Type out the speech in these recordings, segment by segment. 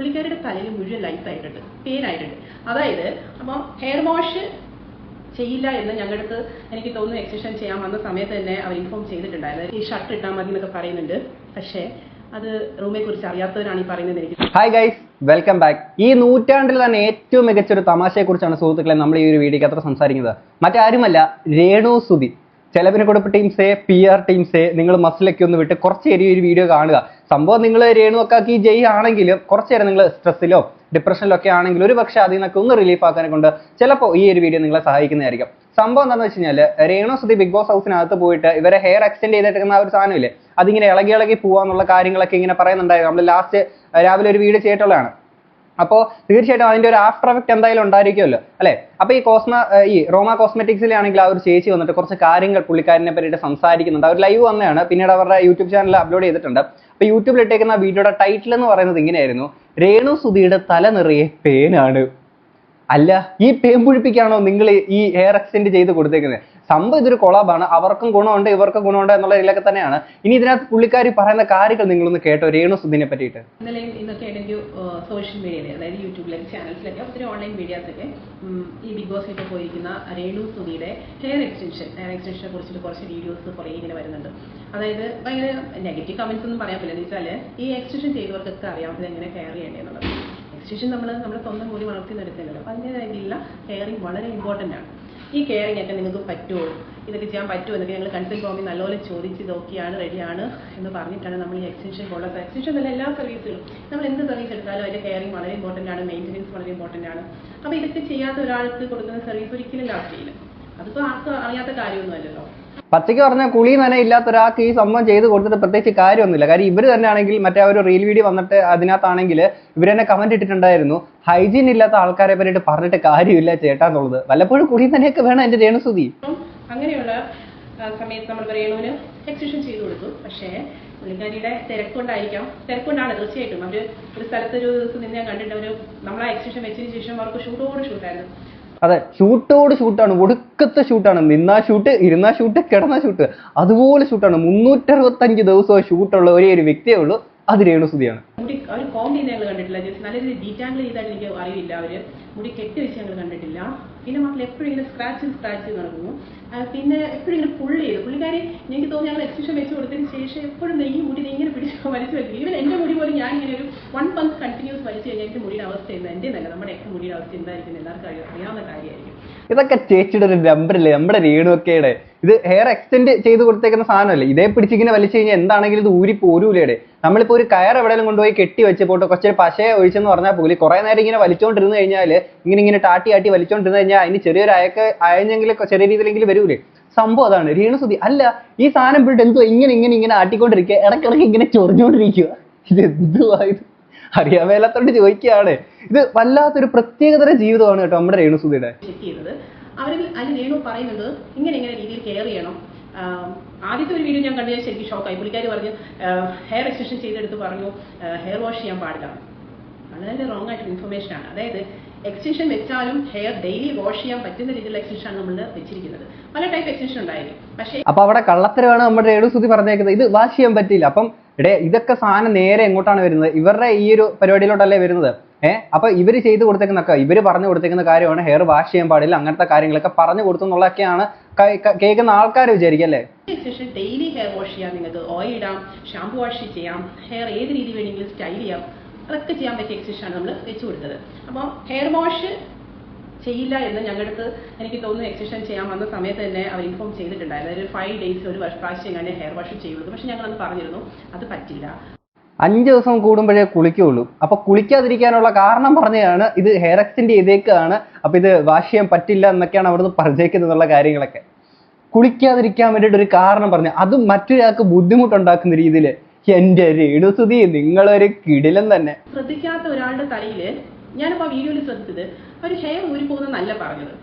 പുള്ളിക്കാരുടെ തലയിൽ മുഴുവൻ ലൈഫ് ആയിട്ടുണ്ട്. പേനായിട്ടുണ്ട് അതായത് അപ്പം ഹെയർ വാഷ് ചെയ്യില്ല എന്ന് ഞങ്ങൾക്ക് എനിക്ക് തോന്നുന്നു എക്സിഷൻ ചെയ്യാൻ വന്ന സമയത്ത് തന്നെ അവർ ഇൻഫോം ചെയ്തിട്ടുണ്ടായിരുന്നു. ഈ ഷർട്ട് ഇട്ടാൽ മതി എന്നൊക്കെ പറയുന്നുണ്ട്. പക്ഷേ അത് റൂമിനെ കുറിച്ച് അറിയാത്തവരാണ് ഈ പറയുന്നത് എനിക്ക് ഹായ് ഗൈസ് വെൽക്കം ബാക്ക് ഈ നൂറ്റാണ്ടിൽ തന്നെ ഏറ്റവും മികച്ച ഒരു തമാശയെക്കുറിച്ചാണ് സുഹൃത്തുക്കളെ നമ്മൾ ഈ ഒരു വീഡിയോക്ക് അത്ര സംസാരിക്കുന്നത്. മറ്റാരുമല്ല രേണു സുധി. ചെലവിന് കൊടുപ്പ് ടീംസേ പി ആർ ടീംസേ നിങ്ങൾ മസിലൊക്കെ ഒന്ന് വിട്ട് കുറച്ച് നേരം ഈ ഒരു വീഡിയോ കാണുക. സംഭവം നിങ്ങൾ രേണുവക്കാക്കി ജയ് ആണെങ്കിലും കുറച്ച് നേരം നിങ്ങൾ സ്ട്രെസ്സിലോ ഡിപ്രഷനിലോ ഒക്കെ ആണെങ്കിൽ ഒരു പക്ഷേ അതിൽ നിന്നൊക്കെ ഒന്ന് റിലീഫ് ആക്കാനെ കൊണ്ട് ചിലപ്പോൾ ഈ ഒരു വീഡിയോ നിങ്ങളെ സഹായിക്കുന്നതായിരിക്കും. സംഭവം എന്താണെന്ന് വെച്ച് കഴിഞ്ഞാൽ രേണു സുധി ബിഗ് ബോസ് ഹൗസിനകത്ത് പോയിട്ട് ഇവരെ ഹെയർ എക്സ്റ്റെൻഡ് ചെയ്തിട്ടിരിക്കുന്ന ആ ഒരു സാധനമില്ലേ അതിങ്ങനെ ഇളകി ഇളകി പോവാന്നുള്ള കാര്യങ്ങളൊക്കെ ഇങ്ങനെ പറയുന്നുണ്ടായിരുന്നു. നമ്മൾ ലാസ്റ്റ് രാവിലെ ഒരു വീഡിയോ ചെയ്തിട്ടുള്ളതാണ്. അപ്പോൾ തീർച്ചയായിട്ടും അതിന്റെ ഒരു ആഫ്റ്റർ എഫക്ട് എന്തായാലും ഉണ്ടായിരിക്കുമല്ലോ അല്ലേ? അപ്പോൾ ഈ കോസ്മ ഈ റോമ കോസ്മെറ്റിക്സിലാണെങ്കിൽ ആ ഒരു ചേച്ചി വന്നിട്ട് കുറച്ച് കാര്യങ്ങൾ പുള്ളിക്കാരനെ പറ്റിയിട്ട് സംസാരിക്കുന്നുണ്ട്. അവർ ലൈവ് വന്നതാണ്. പിന്നീട് അവരുടെ യൂട്യൂബ് ചാനലിൽ അപ്ലോഡ് ചെയ്തിട്ടുണ്ട്. അപ്പൊ യൂട്യൂബിൽ ഇട്ടേക്കുന്ന വീഡിയോയുടെ ടൈറ്റിൽ എന്ന് പറയുന്നത് ഇങ്ങനെയായിരുന്നു. രേണു സുധിയുടെ തല നിറയെ പേനാണ്. അല്ല ഈ പേൻ പുഴിപ്പിക്കാണോ നിങ്ങൾ ഈ ഹെയർ എക്സ്റ്റെൻഡ് ചെയ്ത് കൊടുത്തേക്കുന്നത്? സംഭവം ഇതൊരു കൊളാബാണ്. അവർക്കും ഗുണമുണ്ട് ഇവർക്കും ഗുണമുണ്ട് എന്നുള്ള ഇതിലൊക്കെ തന്നെയാണ്. ഇനി ഇതിനകത്ത് പുള്ളിക്കാരി പറയുന്ന കാര്യങ്ങൾ നിങ്ങളൊന്ന് കേട്ടോ രേണു സുദിനെ പറ്റിയിട്ട്. ഇന്നലെയും ഇന്നൊക്കെ സോഷ്യൽ മീഡിയയിൽ അതായത് യൂട്യൂബിലൊക്കെ ചാനൽസിലൊക്കെ ഒത്തിരി ഓൺലൈൻ മീഡിയാസൊക്കെ ഈ ബിഗ് ബോസിലൊക്കെ പോയിരിക്കുന്ന രേണു സുധിയുടെ ഹെയർ എക്സ്റ്റൻഷൻ ഹെയർ എക്സ്റ്റൻഷനെ കുറിച്ചിട്ട് കുറച്ച് വീഡിയോസ് കുറേ ഇങ്ങനെ വരുന്നുണ്ട്. അതായത് ഭയങ്കര നെഗറ്റീവ് കമന്റ്സ് ഒന്നും പറയാൻ പറ്റില്ല. എന്ന് ഈ എക്സ്റ്റൻഷൻ ചെയ്തവർക്കൊക്കെ അറിയാം ഇത് എങ്ങനെ കെയർ ചെയ്യേണ്ടതെന്നുള്ളത്. എക്സ്റ്റൻഷൻ നമ്മൾ നമ്മുടെ സ്വന്തം മുടി വളർത്തിയെടുക്കുന്നുണ്ടല്ലോ അതിന്റെ അതിന്റെതായിട്ടുള്ള കെയറിങ് വളരെ ഇമ്പോർട്ടന്റ് ആണ്. ഈ കെയറിങ് ഒക്കെ നിങ്ങൾക്ക് പറ്റുമോ ഇതൊക്കെ ചെയ്യാൻ പറ്റുമോ എന്നൊക്കെ ഞങ്ങൾ കൺസൾട്ട് ഫോമിൽ നല്ലപോലെ ചോദിച്ച് ഇതൊക്കെയാണ് റെഡിയാണ് എന്ന് പറഞ്ഞിട്ടാണ് നമ്മൾ ഈ എക്സ്റ്റൻഷൻ പോലുള്ള എക്സ്റ്റൻഷൻ അല്ല എല്ലാ സർവീസുകളും നമ്മൾ എന്ത് സർവീസ് എടുത്താലും അതിന്റെ കെയറിങ് വളരെ ഇമ്പോർട്ടന്റ് ആണ് മെയിന്റനൻസ് വളരെ ഇമ്പോർട്ടന്റ് ആണ്. അപ്പോൾ ഇതൊക്കെ ചെയ്യാത്ത ഒരാൾക്ക് കൊടുക്കുന്ന സർവീസ് ഒരിക്കലും ലാസ്റ്റ് ചെയ്യില്ല അതിപ്പോൾ ആർക്കും അറിയാത്ത കാര്യമൊന്നും അല്ലല്ലോ പച്ചയ്ക്ക് പറഞ്ഞ കുളി നന ഇല്ലാത്ത ഒരാൾക്ക് ഈ സംഭവം ചെയ്ത് കൊടുത്തിട്ട് പ്രത്യേകിച്ച് കാര്യമൊന്നുമില്ല. കാര്യം ഇവർ തന്നെ ആണെങ്കിൽ മറ്റേ ഒരു റീൽ വീഡിയോ വന്നിട്ട് അതിനകത്താണെങ്കിൽ ഇവർ തന്നെ കമന്റ് ഇട്ടിട്ടുണ്ടായിരുന്നു. ഹൈജീൻ ഇല്ലാത്ത ആൾക്കാരെ പറ്റിയിട്ട് പറഞ്ഞിട്ട് കാര്യമില്ല ചേട്ടാ എന്നുള്ളത്. വല്ലപ്പോഴും കുളി നനയൊക്കെ വേണം എന്റെ രേണുസുതി. അങ്ങനെയുള്ള സമയത്ത് നമ്മൾ രേണുവിന് എക്സിബിഷൻ ചെയ്തു കൊടുത്തു. പക്ഷേ പുള്ളിക്കാരിയുടെ തിരക്കൊണ്ടായിരിക്കാം. തിരക്കൊണ്ടാണ് തീർച്ചയായിട്ടും. അവർ ഒരു സ്ഥലത്ത് ഒരു ദിവസം നിന്ന് ഞാൻ കണ്ടിട്ട് അവർ നമ്മളാ എക്സിബിഷൻ വെച്ചതിന് ശേഷം അവർക്ക് ഷൂട്ടോട് ഷൂട്ടായിരുന്നു അതെ ഷൂട്ടോട് ഷൂട്ടാണ് ഒടുക്കത്തെ ഷൂട്ടാണ്. നിന്നാ ഷൂട്ട് ഇരുന്നാ ഷൂട്ട് കിടന്ന ഷൂട്ട്. അതുപോലെ ഷൂട്ടാണ്. മുന്നൂറ്ററുപത്തഞ്ച് ദിവസവും ഷൂട്ടുള്ള ഒരേ ഒരു വ്യക്തിയേ ഉള്ളൂ. അത് രേണുസുതിയാണ്. മുടി അവർ കോം കണ്ടിട്ടില്ല? ജസ്റ്റ് നല്ല രീതിയിൽ ഡീറ്റാങ്കിൾ ചെയ്താൽ എനിക്ക് അറിയില്ല അവർ. മുടി കെട്ടി വെച്ച് ഞങ്ങൾ കണ്ടിട്ടില്ല. പിന്നെ മക്കൾ എപ്പോഴും ഇങ്ങനെ സ്ക്രാച്ച് സ്ക്രാച്ച് നടക്കുന്നു പിന്നെ എപ്പോഴും ഇങ്ങനെ പുള്ളി ചെയ്തു പുള്ളിക്കാരി എനിക്ക് തോന്നി ഞങ്ങൾ എക്സിബിഷൻ വെച്ച് കൊടുത്തതിന് ശേഷം എപ്പോഴും നെയ്യ് മുടി ഇങ്ങനെ പിടിച്ച് വലിച്ചു വെക്കും ഈവൻ എന്റെ മുടി പോലും ഞാൻ ഇങ്ങനെ ഒരു വൺ മന്ത് കണ്ടിന്യൂസ് വലിച്ചു കഴിഞ്ഞാൽ എന്റെ മുടിയുടെ അവസ്ഥ എന്താ? എന്റെ നല്ല നമ്മുടെ ഒക്കെ മുടിയുടെ അവസ്ഥ എന്തായിരിക്കും എല്ലാവർക്കും അറിയാം- അറിയാവുന്ന കാര്യമായിരിക്കും. ഇതൊക്കെ ചേച്ചിയുടെ ഒരു നമ്പറില്ലേ നമ്മുടെ രേണുവൊക്കെയുടെ ഇത് ഹെയർ എക്സ്റ്റെൻഡ് ചെയ്ത് കൊടുത്തേക്കുന്ന സാധനമല്ലേ? ഇതേ പിടിച്ചിങ്ങനെ വലിച്ചു കഴിഞ്ഞാൽ എന്താണെങ്കിലും ഇത് ഊരി പോരൂലേടെ. നമ്മളിപ്പോ ഒരു കയർ എവിടെയെങ്കിലും കൊണ്ടുപോയി കെട്ടി വെച്ച് പോട്ട് കുറച്ച് പശയെ ഒഴിച്ചെന്ന് പറഞ്ഞാൽ പോലും കുറെ നേരം ഇങ്ങനെ വലിച്ചുകൊണ്ടിരുന്ന് കഴിഞ്ഞാൽ ഇങ്ങനെ ഇങ്ങനെ ടാട്ടി ആട്ടി വലിച്ചുകൊണ്ടിരുന്ന് കഴിഞ്ഞാൽ അതിന് ചെറിയൊരു അയക്ക് അയഞ്ഞെങ്കിലും ചെറിയ രീതിയിലെങ്കിലും വരൂലേ? സംഭവം അതാണ്. രേണുസുതി അല്ല ഈ സാധനം പിടിട്ട് എന്തോ ഇങ്ങനെ ഇങ്ങനെ ഇങ്ങനെ ആട്ടിക്കൊണ്ടിരിക്കുക? ഇടയ്ക്കിടയ്ക്ക് ഇങ്ങനെ ചൊറിഞ്ഞുകൊണ്ടിരിക്കുക ഇത് എന്തുവാ ഇത്? അറിയാൻ മേലാത്തോണ്ട് ചോദിക്കുകയാണ്. ഇത് വല്ലാത്തൊരു പ്രത്യേകതര ജീവിതമാണ് കേട്ടോ നമ്മുടെ രേണുസുതിയുടെ. അവരിൽ അതിൽ രേണു പറയുന്നത് ഇങ്ങനെ ഇങ്ങനെ രീതിയിൽ കെയർ ചെയ്യണം. ആദ്യത്തെ ഒരു വീഡിയോ ഞാൻ കണ്ടു ഞാൻ ശരിക്കും ഷോക്കായി പുള്ളിക്കാർ പറഞ്ഞു ഹെയർ എക്സ്റ്റൻഷൻ ചെയ്തെടുത്ത് പറഞ്ഞു ഹെയർ വാഷ് ചെയ്യാൻ പാടില്ല. വളരെ റോങ് ആയിട്ടുള്ള ഇൻഫർമേഷൻ ആണ്. അതായത് എക്സ്റ്റൻഷൻ വെച്ചാലും ഹെയർ ഡെയിലി വാഷ് ചെയ്യാൻ പറ്റുന്ന രീതിയിലുള്ള എക്സ്റ്റൻഷൻ ആണ് നമ്മൾ വെച്ചിരിക്കുന്നത്. പല ടൈപ്പ് എക്സ്റ്റൻഷൻ ഉണ്ടായിരിക്കും. പക്ഷേ അപ്പൊ അവിടെ കള്ളത്തരമാണ് നമ്മുടെ രേണുസുതി പറഞ്ഞേക്കുന്നത്. ഇത് വാഷ് ചെയ്യാൻ പറ്റില്ല അപ്പം ഇതൊക്കെ സാധനം നേരെ എങ്ങോട്ടാണ് വരുന്നത്? ഇവരുടെ ഈ ഒരു പരിപാടിയിലോട്ടല്ലേ വരുന്നത്? ഏഹ് അപ്പൊ ഇവർ ചെയ്ത് കൊടുത്തേക്കുന്നൊക്കെ ഇവർ പറഞ്ഞു കൊടുത്തേക്കുന്ന കാര്യമാണ് ഹെയർ വാഷ് ചെയ്യാൻ പാടില്ല അങ്ങനത്തെ കാര്യങ്ങളൊക്കെ പറഞ്ഞു കൊടുത്തു എന്നുള്ളതൊക്കെയാണ് കേൾക്കുന്ന ആൾക്കാർ വിചാരിക്കല്ലേ ശേഷം ഡെയിലി ഹെയർ വാഷ് ചെയ്യാം നിങ്ങൾക്ക് ഓയിൽ ഇടാം ഷാമ്പു വാഷ് ചെയ്യാം ഹെയർ ഏത് രീതി വേണമെങ്കിലും സ്റ്റൈൽ ചെയ്യാം അതൊക്കെ ചെയ്യാൻ പറ്റിയ എക്സ്റ്റൻഷൻ ആണ് നമ്മൾ വെച്ചു കൊടുത്തത്. അപ്പോൾ ഹെയർ വാഷ് ചെയ്യില്ല എന്ന് ഞങ്ങളുടെ അടുത്ത് എനിക്ക് തോന്നുന്നു എക്സിഷൻ ചെയ്യാൻ വന്ന സമയത്ത് തന്നെ അവർ ഇൻഫോം ചെയ്തിട്ടുണ്ടായിരുന്നു. ഒരു ഫൈവ് ഡേയ്സ് ഒരു വർഷ പ്രാവശ്യം ഞാൻ ഹെയർ വാഷ് ചെയ്യുള്ളൂ പക്ഷെ ഞങ്ങൾ അന്ന് പറഞ്ഞിരുന്നു. അത് പറ്റില്ല അഞ്ച് ദിവസം കൂടുമ്പോഴേ കുളിക്കുള്ളൂ. അപ്പൊ കുളിക്കാതിരിക്കാനുള്ള കാരണം പറഞ്ഞതാണ് ഇത് ഹെയർ എക്സ്റ്റെൻഡ് ചെയ്തേക്കാണ് അപ്പൊ ഇത് വാഷ് ചെയ്യാൻ പറ്റില്ല എന്നൊക്കെയാണ് അവിടുന്ന് പറഞ്ഞേക്കുന്നത് എന്നുള്ള കാര്യങ്ങളൊക്കെ. കുളിക്കാതിരിക്കാൻ വേണ്ടിയിട്ട് ഒരു കാരണം പറഞ്ഞു അത് മറ്റൊരാൾക്ക് ബുദ്ധിമുട്ടുണ്ടാക്കുന്ന രീതിയിൽ എന്റെ രേണുസുതി നിങ്ങളൊരു കിടിലം തന്നെ. ശ്രദ്ധിക്കാത്ത ഒരാളുടെ തലയിൽ ഞാനിപ്പോ വീഡിയോയിൽ ശ്രദ്ധിച്ചത് ഒരു ഹെയർ പോകുന്നല്ല പറഞ്ഞത്.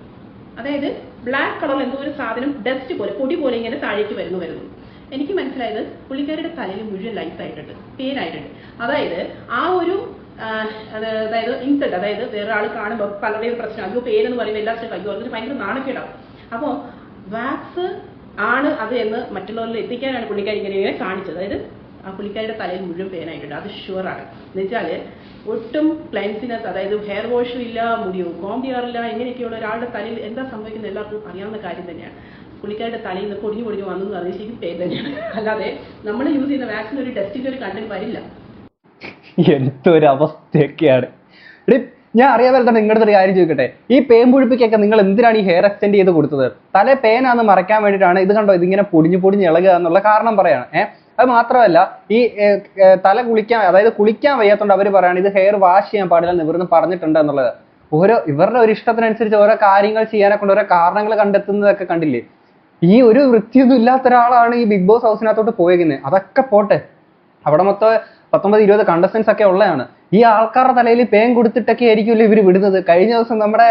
അതായത് ബ്ലാക്ക് കളർ എന്തോ ഒരു സാധനം ഡസ്റ്റ് പോലെ പൊടി പോലെ ഇങ്ങനെ താഴേക്ക് വരുന്നു വരുന്നു. എനിക്ക് മനസ്സിലായത് പുള്ളിക്കാരുടെ തലയിൽ മുഴുവൻ ലൈഫ് ആയിട്ടുണ്ട് പേരായിട്ടുണ്ട്. അതായത് ആ ഒരു അതായത് ഇൻസൾട്ട് അതായത് വേറെ ആൾ കാണുമ്പോൾ പലരുടെയും പ്രശ്നം അയ്യോ പേരെന്ന് പറയുമ്പോൾ എല്ലാ സ്ഥലത്തും അയ്യോ അതിന് ഭയങ്കര നാണക്കേടാവും. അപ്പോൾ വാക്സ് ആണ് അത് എന്ന് മറ്റുള്ളവരിൽ എത്തിക്കാനാണ് പുള്ളിക്കാരി ഇങ്ങനെ കാണിച്ചത്. അതായത് ആ പുള്ളിക്കാരുടെ തലയിൽ മുഴുവൻ പേനായിട്ടുണ്ട് അത് ഷുവറാണ് എന്നുവെച്ചാൽ ഒട്ടും ക്ലയൻസിനകത്ത് അതായത് ഹെയർ വാഷും ഇല്ല മുടിയോ കോം ചെയ്യാറില്ല ഇങ്ങനെയൊക്കെയുള്ള ഒരാളുടെ തലയിൽ എന്താ സംഭവിക്കുന്നത് എല്ലാവർക്കും അറിയാവുന്ന കാര്യം തന്നെയാണ്. പുള്ളിക്കാരുടെ തലയിൽ നിന്ന് പൊടിഞ്ഞു പൊടിഞ്ഞു വന്നു എന്ന് പറഞ്ഞാൽ ശരിക്കും പേര് തന്നെയാണ്. അല്ലാതെ നമ്മൾ യൂസ് ചെയ്യുന്ന വാക്സിൻ ഒരു ടെസ്റ്റിന്റെ ഒരു കണ്ടന്റ് വരില്ല. എന്തൊരവസ്ഥയൊക്കെയാണ്. ഞാൻ അറിയാതെ തന്നെ നിങ്ങളുടെ ഒരു കാര്യം ചോദിക്കട്ടെ. ഈ പേൻ പുഴിപ്പിക്കൊക്കെ നിങ്ങൾ എന്തിനാണ് ഈ ഹെയർ എക്സ്റ്റെൻഡ് ചെയ്ത് കൊടുത്തത്? തല പേനാന്ന് മറയ്ക്കാൻ വേണ്ടിയിട്ടാണ് ഇത് കണ്ടോ? ഇതിങ്ങനെ പൊടിഞ്ഞു പൊടിഞ്ഞ് ഇളകുക എന്നുള്ള കാരണം പറയാണ്. ഏഹ് അത് മാത്രമല്ല ഈ തല കുളിക്കാൻ അതായത് കുളിക്കാൻ വയ്യാത്തോണ്ട് അവർ പറയാണ് ഇത് ഹെയർ വാഷ് ചെയ്യാൻ പാടില്ല എന്ന് ഇവിടുന്ന് പറഞ്ഞിട്ടുണ്ട് എന്നുള്ളത്. ഓരോ ഇവരുടെ ഒരു ഇഷ്ടത്തിനനുസരിച്ച് ഓരോ കാര്യങ്ങൾ ചെയ്യാനെ കൊണ്ട് ഓരോ കാരണങ്ങൾ കണ്ടെത്തുന്നതൊക്കെ കണ്ടില്ലേ? ഈ ഒരു വൃത്തിയൊന്നും ഇല്ലാത്ത ഒരാളാണ് ഈ ബിഗ് ബോസ് ഹൗസിനകത്തോട്ട് പോയേക്കുന്നത്. അതൊക്കെ പോട്ടെ. അവിടെ മൊത്തം പത്തൊമ്പത് ഇരുപത് കണ്ടസ്റ്റൻസ് ഒക്കെ ഉള്ളതാണ്. ഈ ആൾക്കാരുടെ തലയിൽ പേൻ കൊടുത്തിട്ടൊക്കെ ആയിരിക്കുമല്ലോ ഇവർ വിടുന്നത്. കഴിഞ്ഞ ദിവസം നമ്മുടെ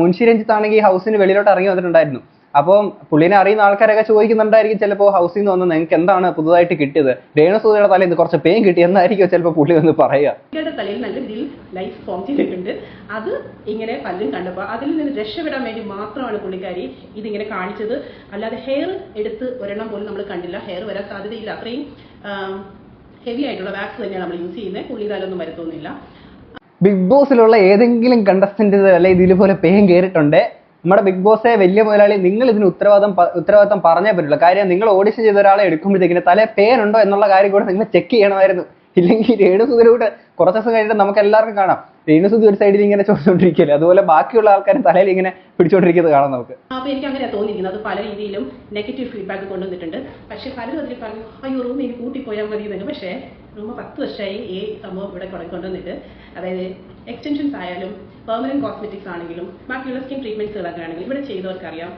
മുൻഷി രഞ്ജിത്ത് ആണെങ്കിൽ ഹൗസിന് വെളിയിലോട്ട് ഇറങ്ങി വന്നിട്ടുണ്ടായിരുന്നു. അപ്പം പുള്ളിനെ അറിയുന്ന ആൾക്കാരൊക്കെ ചോദിക്കുന്നുണ്ടായിരിക്കും ചിലപ്പോൾ ഹൗസിൽ നിന്ന് വന്ന് നിങ്ങൾക്ക് എന്താണ് പുതുതായിട്ട് കിട്ടിയത്? രേണുസൂതിയുടെ തലയിൽ നിന്ന് കുറച്ച് പേൻ കിട്ടി എന്നായിരിക്കും ചിലപ്പോൾ പുള്ളി ഒന്ന് പറയുക. തലയിൽ നല്ല രീതിയിൽ ലൈഫ് ഫോം ചെയ്തിട്ടുണ്ട്. അത് ഇങ്ങനെ പലരും കണ്ടപ്പോൾ അതിൽ നിന്ന് രക്ഷപ്പെടാൻ വേണ്ടി മാത്രമാണ് പുള്ളിക്കാരി ഇതിങ്ങനെ കാണിച്ചത്. അല്ലാതെ ഹെയർ എടുത്ത് ഒരെണ്ണം പോലും നമ്മൾ കണ്ടില്ല. ഹെയർ വരാൻ സാധ്യതയില്ല. അത്രയും ഹെവി ആയിട്ടുള്ള വാക്സ് തന്നെയാണ് നമ്മൾ യൂസ് ചെയ്യുന്നത്. പുള്ളി തലൊന്നും വരുത്തൊന്നുമില്ല. ബിഗ് ബോസിലുള്ള ഏതെങ്കിലും കണ്ടസ്റ്റന്റ് അല്ലെ ഇതിലുപോലെ പേൻ കയറിയിട്ടുണ്ട്. നമ്മുടെ ബിഗ് ബോസെ വലിയ മുതലാളി നിങ്ങൾ ഇതിന് ഉത്തരവാദിത്തം ഉത്തരവാദിത്തം പറഞ്ഞേ പറ്റുള്ളൂ. കാര്യം നിങ്ങൾ ഓഡിഷൻ ചെയ്ത ഒരാളെ എടുക്കുമ്പോഴത്തേക്കിന് തലേ പേരുണ്ടോ എന്നുള്ള കാര്യം കൂടെ നിങ്ങൾ ചെക്ക് ചെയ്യണമായിരുന്നു. ഇല്ലെങ്കിൽ രേണുസുതിലൂടെ കുറച്ച് ദിവസം കഴിഞ്ഞിട്ട് നമുക്ക് എല്ലാവർക്കും കാണാം. രേണുസുതി ഒരു സൈഡിൽ ഇങ്ങനെ ചോദിച്ചുകൊണ്ടിരിക്കില്ല അതുപോലെ ബാക്കിയുള്ള ആൾക്കാർ തലയിൽ ഇങ്ങനെ പിടിച്ചോണ്ടിരിക്കുന്നത് കാണാം നമുക്ക്. അപ്പൊ എനിക്ക് അങ്ങനെ തോന്നിയിരിക്കുന്നത്. പല രീതിയിലും നെഗറ്റീവ് ഫീഡ്ബാക്ക് കൊണ്ടുവന്നിട്ടുണ്ട്. പക്ഷെ പലരും അതിൽ പറഞ്ഞു അയ്യോ റൂം ഇനി കൂട്ടിപ്പോയാൽ മതി എന്നൊക്കെ. പക്ഷേ റൂം പത്ത് വർഷമായി ഈ സംഭവം ഇവിടെ കൊണ്ടു കൊണ്ടുവന്നിട്ട്. അതായത് എക്സ്റ്റൻഷൻസ് ആയാലും പെർമനന്റ് കോസ്മെറ്റിക്സ് ആണെങ്കിലും ബാക്കിയുള്ള സ്കിൻ ട്രീറ്റ്മെന്റ്സുകളൊക്കെ ആണെങ്കിലും ഇവിടെ ചെയ്തവർക്കറിയാം.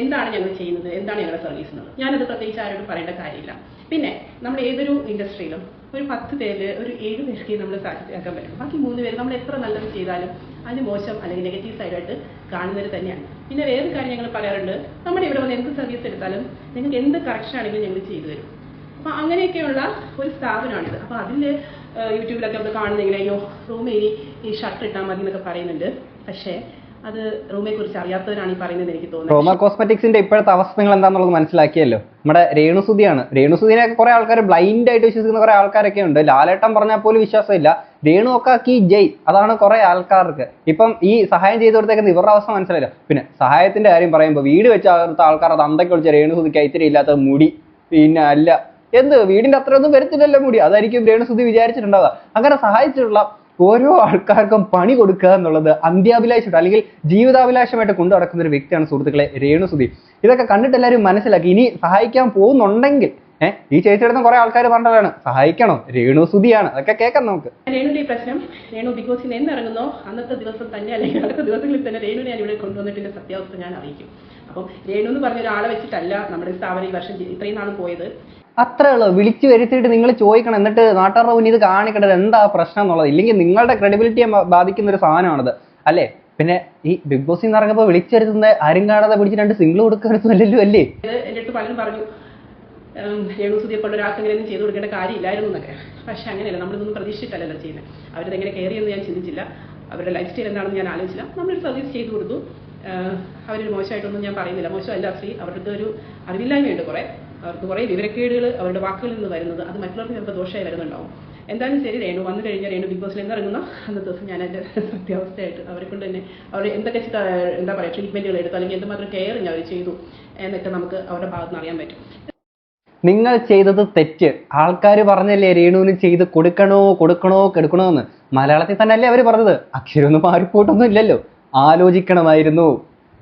എന്താണ് ഞങ്ങൾ ചെയ്യുന്നത്? എന്താണ് ഞങ്ങളുടെ സർവീസ് എന്നുള്ളത് ഞാനത് പ്രത്യേകിച്ച് ആരോട് പറയേണ്ട കാര്യമില്ല. പിന്നെ നമ്മൾ ഏതൊരു ഇൻഡസ്ട്രിയിലും ഒരു പത്ത് പേര് ഒരു ഏഴ് പേർക്ക് നമ്മൾ സാറ്റിസ്ഫാക്കാൻ പറ്റും. ബാക്കി മൂന്ന് പേര് നമ്മൾ എത്ര നല്ലത് ചെയ്താലും അതിന് മോശം അല്ലെങ്കിൽ നെഗറ്റീവ് സൈഡായിട്ട് കാണുന്നവർ തന്നെയാണ്. പിന്നെ വേറൊരു കാര്യം ഞങ്ങൾ പറയാറുണ്ട് നമ്മൾ ഇവിടെ വന്ന് എന്ത് സർവീസ് എടുത്താലും നിങ്ങൾക്ക് എന്ത് കറക്ഷൻ ആണെങ്കിലും ഞങ്ങൾ ചെയ്തു തരും. അപ്പൊ അങ്ങനെയൊക്കെയുള്ള ഒരു സ്ഥാപനമാണിത്. അപ്പൊ അതിൽ യൂട്യൂബിലൊക്കെ നമ്മൾ കാണുന്നെങ്കിൽ അയ്യോ റൂമിൽ ഈ ഷർട്ട് ഇട്ടാൽ മതി എന്നൊക്കെ പറയുന്നുണ്ട്. പക്ഷേ അത് റൂമിനെ കുറിച്ച് അറിയാത്തവരാണ് ഈ പറയുന്നത് എനിക്ക് തോന്നുന്നത്. റോമ കോസ്മെറ്റിക്സിന്റെ ഇപ്പോഴത്തെ അവസ്ഥ നിങ്ങൾ എന്താണെന്നുള്ളത് മനസ്സിലാക്കിയല്ലോ. നമ്മുടെ രേണുസുതിയാണ് രേണുസുതിനെ കുറെ ആൾക്കാർ ബ്ലൈൻഡ് ആയിട്ട് വിശ്വസിക്കുന്ന കുറെ ആൾക്കാരൊക്കെ ഉണ്ട്. ലാലേട്ടൻ പറഞ്ഞാൽ പോലും വിശ്വാസമില്ല. ഒക്കെ കി ജയ്. അതാണ് കുറെ ആൾക്കാർക്ക്. ഇപ്പം ഈ സഹായം ചെയ്തു കൊടുത്തേക്കുന്ന ഇവരുടെ അവസ്ഥ മനസ്സിലായില്ല. പിന്നെ സഹായത്തിന്റെ കാര്യം പറയുമ്പോൾ വീട് വെച്ച ആൾക്കാർ അത് അന്തയ്ക്ക് വിളിച്ച രേണുസുതിക്ക് ഇത്തിരി ഇല്ലാത്ത മുടി. പിന്നെ അല്ല. എന്ത്? വീടിന്റെ അത്രയൊന്നും വരത്തില്ലല്ലോ മുടി. അതായിരിക്കും രേണുസുതി വിചാരിച്ചിട്ടുണ്ടാവുക. അങ്ങനെ സഹായിച്ചിട്ടുള്ള ഓരോ ആൾക്കാർക്കും പണി കൊടുക്കുക എന്നുള്ളത് അന്ത്യാഭിലാഷമായിട്ട് അല്ലെങ്കിൽ ജീവിതാഭിലാഷമായിട്ട് കൊണ്ടു നടക്കുന്ന ഒരു വ്യക്തിയാണ് സുഹൃത്തുക്കളെ രേണുസുതി ഇതൊക്കെ കണ്ടിട്ട് എല്ലാവരും മനസ്സിലാക്കി. ഇനി സഹായിക്കാൻ പോകുന്നുണ്ടെങ്കിൽ ഏഹ് ഈ ചേച്ചിയുടെ കുറെ ആൾക്കാർ പറഞ്ഞതാണ് സഹായിക്കണോ? രേണുസുതിയാണ് അതൊക്കെ കേൾക്കാം നമുക്ക്. രേണുവിന്റെ പ്രശ്നം രേണു ബിഗ് ബോസിൽ എന്നിറങ്ങുന്നോ അന്നത്തെ ദിവസം തന്നെ അല്ലെങ്കിൽ അടുത്ത ദിവസങ്ങളിൽ തന്നെ രേണു ഞാൻ ഇവിടെ കൊണ്ടുവന്നിട്ടിന്റെ സത്യാവസ്ഥ ഞാൻ അറിയിക്കും. അപ്പം രേണു എന്ന് പറഞ്ഞ ഒരാളെ വെച്ചിട്ടല്ല നമ്മുടെ സ്ഥാപനം ഈ വർഷം ഇത്രയും നാളും പോയത്. അത്രേ ഉള്ളൂ വിളിച്ചു വരുത്തിയിട്ട് നിങ്ങൾ ചോദിക്കണം. എന്നിട്ട് നാട്ടുകാരുടെ മുന്നിൽ ഇത് കാണിക്കേണ്ടത് എന്താ പ്രശ്നം എന്നുള്ളത്. ഇല്ലെങ്കിൽ നിങ്ങളുടെ ക്രെഡിബിലിറ്റിയെ ബാധിക്കുന്ന ഒരു സാധനമാണത്. അല്ലേ? പിന്നെ ഈ ബിഗ് ബോസിൽ നിന്ന് ഇറങ്ങുമ്പോൾ വിളിച്ചു വരുത്തുന്ന ആരും കാണാതെ പിടിച്ച് രണ്ട് സിംഗിൾ കൊടുക്കരുതല്ലോ അല്ലേ? പലരും പറഞ്ഞു ഉം, രേണു സുധിയെപ്പോലുള്ള ഒരാൾക്ക് ഇങ്ങനെയൊന്നും ചെയ്തു കൊടുക്കേണ്ട കാര്യമില്ലായിരുന്നു എന്നൊക്കെ. പക്ഷെ അങ്ങനെയല്ല. നമ്മളിതൊന്നും പ്രതീക്ഷിച്ചിട്ടല്ലല്ലോ ചെയ്യുന്നത്. അവരത് എങ്ങനെ കെയർ ചെയ്യുമെന്ന് ഞാൻ ചിന്തിച്ചില്ല. അവരുടെ ലൈഫ് സ്റ്റൈൽ എന്താണെന്ന് ഞാൻ ആലോചിച്ചില്ല. നമ്മളൊരു സർവീസ് ചെയ്തു കൊടുത്തു. അവരൊരു മോശമായിട്ടൊന്നും ഞാൻ പറയുന്നില്ല. മോശമല്ല ശ്രീ അവരുടെ ഒരു അറിവില്ലായ്മയുണ്ട് കുറേ. അവർക്ക് കുറേ വിവരക്കേടുകൾ അവരുടെ വാക്കുകളിൽ നിന്ന് വരുന്നത് അത് മറ്റുള്ളവർക്ക് ചിലപ്പോൾ ദോഷമായി വരുന്നുണ്ടാവും. എന്തായാലും ശരി രേണു വന്നു കഴിഞ്ഞാൽ രേണു ബിഗ് ബോസിൽ ഇറങ്ങുന്ന അന്നത്തെ ദിവസം ഞാൻ എന്റെ സത്യാവസ്ഥയായിട്ട് അവരെ കൊണ്ട് തന്നെ അവർ എന്തൊക്കെ എന്താ പറയുക ട്രീറ്റ്മെന്റുകൾ എടുത്തു അല്ലെങ്കിൽ എന്തുമാത്രം കെയറിങ് അവർ ചെയ്തു എന്നൊക്കെ നമുക്ക് അവരുടെ ഭാഗത്ത് നിന്ന് അറിയാൻ പറ്റും. നിങ്ങൾ ചെയ്തത് തെറ്റ്. ആൾക്കാർ പറഞ്ഞല്ലേ രേണുവിന് ചെയ്ത് കൊടുക്കണോ കൊടുക്കണോ കെടുക്കണോ എന്ന് മലയാളത്തിൽ തന്നെ അല്ലേ അവർ പറഞ്ഞത്? അക്ഷരമൊന്നും മാറിപ്പോട്ടൊന്നും ഇല്ലല്ലോ. ആലോചിക്കണമായിരുന്നു.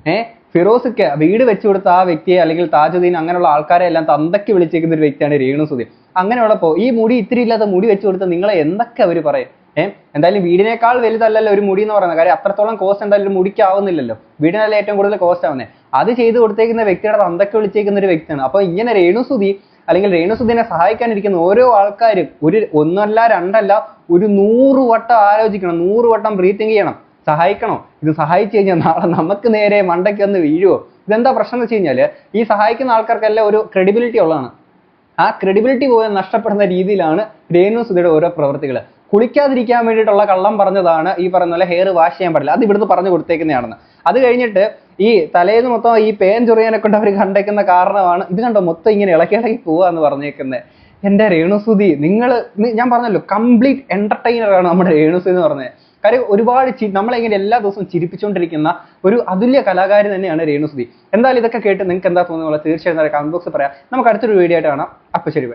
ഏ? ഫിറോസിക്ക് വീട് വെച്ചു കൊടുത്ത ആ വ്യക്തിയെ അല്ലെങ്കിൽ താജുദ്ദീൻ അങ്ങനെയുള്ള ആൾക്കാരെ എല്ലാം തന്തയ്ക്ക് വിളിച്ചേക്കുന്ന ഒരു വ്യക്തിയാണ് രേണു സുധീർ. അങ്ങനെയുള്ളപ്പോൾ ഈ മുടി ഇത്തിരി ഇല്ലാത്ത മുടി വെച്ചു കൊടുത്ത നിങ്ങളെ എന്തൊക്കെ അവർ പറയും? ഏഹ് എന്തായാലും വീടിനേക്കാൾ വലുതല്ലല്ലോ ഒരു മുടി എന്ന് പറയുന്നത് കാര്യം. അത്രത്തോളം കോസ്റ്റ് എന്തായാലും മുടിക്ക് ആവുന്നില്ലല്ലോ. വീടിനല്ലേ ഏറ്റവും കൂടുതൽ കോസ്റ്റ് ആവുന്നത് അത് ചെയ്തു കൊടുത്തേക്കുന്ന വ്യക്തിയുടെ തന്തയ്ക്ക് വിളിച്ചേക്കുന്ന ഒരു വ്യക്തിയാണ്. അപ്പോൾ ഇങ്ങനെ രേണുസുതി അല്ലെങ്കിൽ രേണുസുദിനെ സഹായിക്കാനിരിക്കുന്ന ഓരോ ആൾക്കാരും ഒരു ഒന്നല്ല രണ്ടല്ല ഒരു നൂറ് വട്ടം ആലോചിക്കണം. നൂറ് വട്ടം ബ്രീത്തിങ് ചെയ്യണം. സഹായിക്കണോ? ഇത് സഹായിച്ചു കഴിഞ്ഞാൽ നാളെ നമുക്ക് നേരെ മണ്ടയ്ക്ക് ഒന്ന് വീഴുവോ? ഇതെന്താ പ്രശ്നം എന്ന് വെച്ച് കഴിഞ്ഞാൽ ഈ സഹായിക്കുന്ന ആൾക്കാർക്കെല്ലാം ഒരു ക്രെഡിബിലിറ്റി ഉള്ളതാണ്. ആ ക്രെഡിബിലിറ്റി പോലും നഷ്ടപ്പെടുന്ന രീതിയിലാണ് രേണു സുധയുടെ ഓരോ പ്രവൃത്തികൾ കുളിക്കാതിരിക്കാൻ വേണ്ടിയിട്ടുള്ള കള്ളം പറഞ്ഞതാണ് ഈ പറയുന്ന പോലെ ഹെയർ വാഷ് ചെയ്യാൻ പാടില്ല. അത് ഇവിടുന്ന് പറഞ്ഞു കൊടുത്തേക്കുന്നതാണെന്ന്. അത് കഴിഞ്ഞിട്ട് ഈ തലേന്ന് മൊത്തം ഈ പേൻ ചൊറിയാനെ കൊണ്ട് അവർ കണ്ടേക്കുന്ന കാരണമാണ് ഇത് കണ്ടോ മൊത്തം ഇങ്ങനെ ഇളക്കി ഇളക്കി പോവാന്ന് പറഞ്ഞേക്കുന്നത് എന്റെ രേണുസുതി നിങ്ങൾ ഞാൻ പറഞ്ഞല്ലോ കംപ്ലീറ്റ് എന്റർടൈനർ ആണ് നമ്മുടെ രേണുസുതി എന്ന് പറഞ്ഞത് കാര്യം ഒരുപാട് നമ്മളെങ്ങനെ എല്ലാ ദിവസവും ചിരിപ്പിച്ചുകൊണ്ടിരിക്കുന്ന ഒരു അതുല്യ കലാകാരി തന്നെയാണ് രേണുസുതി. എന്തായാലും ഇതൊക്കെ കേട്ട് നിങ്ങൾക്ക് എന്താ തോന്നുന്നത്? തീർച്ചയായും കമന്റ് ബോക്സ് പറയാം. നമുക്ക് അടുത്തൊരു വീഡിയോ ആയിട്ട് കാണാം. അപ്പം ശരി.